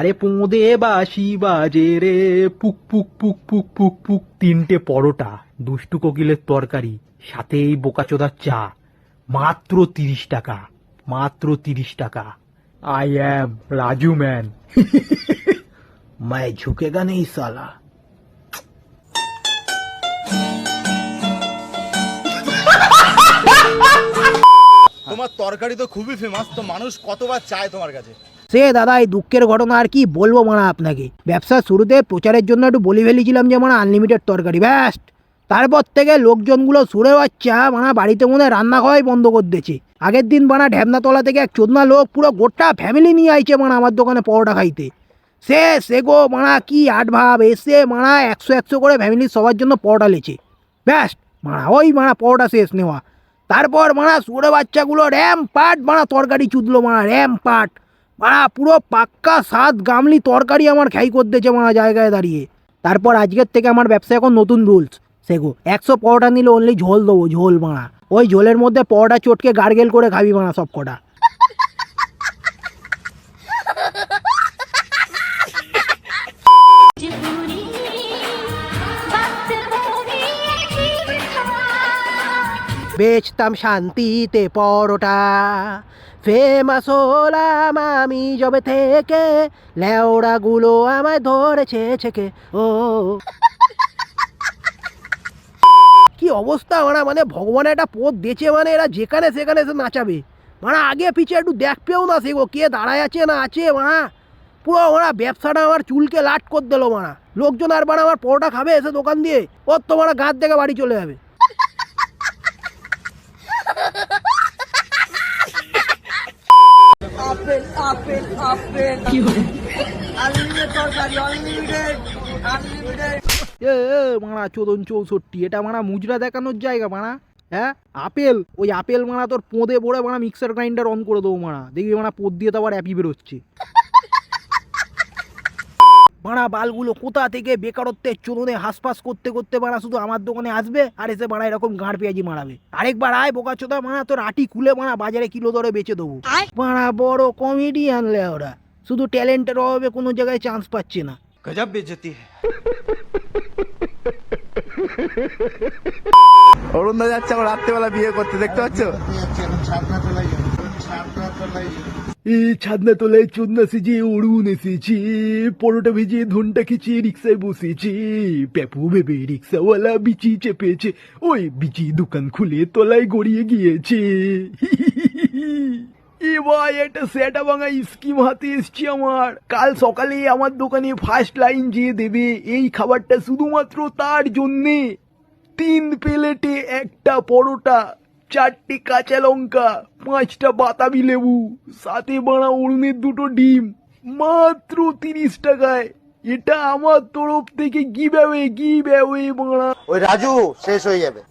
আরে পোঁদে বাসি বাজে রে পুক পুক পুক পুক পুক পুক তিনটে পরোটা দুষ্টু কোকিলের তরকারি সাথে এই বোকাচোদার চা মাত্র তিরিশ টাকা মাত্র তিরিশ টাকা আই অ্যাম রাজু ম্যান मैं झुकेगा नहीं साला তোমার তরকারি তো খুবই ফেমাস তো মানুষ কতবার চায় তোমার কাছে সে দাদা, এই দুঃখের ঘটনা আর কি বলব মানা আপনাকে? ব্যবসার শুরুতে প্রচারের জন্য একটু বলি ফেলেছিলাম যে মানে আনলিমিটেড তরকারি ব্যাস্ট তারপর থেকে লোকজনগুলো সুরে বাচ্চা মানা বাড়িতে মনে রান্না খাওয়াই বন্ধ করে দিয়েছে। আগের দিন বানা ঢ্যাবনাতলা থেকে এক চোদনা লোক পুরো গোটা ফ্যামিলি নিয়ে আইছে মানে আমার দোকানে পরোটা খাইতে। সে সে গো মানা কি আট ভাব এসে মানা একশো একশো করে ফ্যামিলির সবার জন্য পরোটা লেছে ব্যাস্ট মানা ওই মানা পরোটা শেষ নেওয়া। তারপর মানা সুরে বাচ্চাগুলো র্যাম পাট মানা তরকারি চুদলো মানা র্যাম পাট মারা, পুরো পাক্কা সাত গামলি তরকারি আমার খাই করতেছে মারা জায়গায় দাঁড়িয়ে। তারপর আজকের থেকে আমার ব্যবসা এখন নতুন রুলস। সেগো, একশো পরোটা নিলে অনলি ঝোল দেবো, ঝোল মারা। ওই ঝোলের মধ্যে পরোটা চটকে গার্গেল করে খাবি মারা সব কটা। বেচতাম শান্তিতে পরোটা। ফেমাস হলাম আমি জবে থেকে। লেওড়াগুলো আমায় ধরেছে ছেকে। ও। কি অবস্থা মানে মানে ভগবান একটা পথ দিয়েছে মানে এরা যেখানে সেখানে এসে নাচাবে। মানে আগে পিছিয়ে একটু দেখ দেখবেও না সেগো কে দাঁড়ায় আছে না আছে মানা পুরো মারা, ব্যবসাটা আমার চুলকে লাট করে দিল মারা। লোকজন আর মানে আমার পরোটা খাবে এসে দোকান দিয়ে, ওর তো মারা গাঁত থেকে বাড়ি চলে যাবে। Apple apple. আনলিমিটেড তরকারি আনলিমিটেড আনলিমিটেড এ এ, মারা চোদন চৌষট্টি এটা মারা মুজরা দেখানোর জায়গা মারা। হ্যাঁ? আপেল ওই আপেল মারা তোর পোঁদে পড়ে মারা মিক্সার গ্রাইন্ডার অন করে দেবো মারা। দেখবি মারা পোদ দিয়ে তো আবার অ্যাপি বেরোচ্ছে। মারা বালগুলো কোথা থেকে বেকারত্বের চোদনে হাসপাস করতে করতে মারা শুধু আমার দোকানে আসবে আর এসে বাড়া এরকম গাঁড় পেঁয়াজি মারাবে। আরেকবার আয় বোকা চোদা মারা তোর আটি খুলে মারা বাজারে কিলো দরে বেচে দেবো। মারা বড় কমেডি আনলে ওরা। শুধু ট্যালেন্টের অভাবে কোনো জায়গায় চান্স পাচ্ছে না। গজব বেজতি অরুণ দা যাচ্ছে এখন রাত্রেবেলা বিয়ে করতে দেখতে পাচ্ছ? ছাদনা তলায় চোদনা সেজে অরুণ এসেছে, পরোটা ভেজে ধনটা খেচে রিক্সায় বসেছে প্যাপু ভেবে রিক্সাওয়ালা বিচি চেপেছে, ওই বিচি দোকান খুলে তলায় গড়িয়ে গিয়েছে। এ ভাই, একটা সেটা ভাঙা স্কিম হাতে এসছি আমার। কাল সকালে আমার দোকানে ফার্স্ট লাইন যেয়ে দেবে, এই খাবারটা শুধুমাত্র তার জন্যে। তিন প্লেটে একটা পরোটা। চারটে কাঁচা লঙ্কা, পাঁচটা বাতাবি লেবু, সাথে বাড়া অরুণের দুটো ডিম, মাত্র তিরিশ টাকায়। এটা আমার তরফ থেকে কি ব্যাবে কি অ্যাওয়ে বাড়া ওই রাজু, শেষ হয়ে যাবে।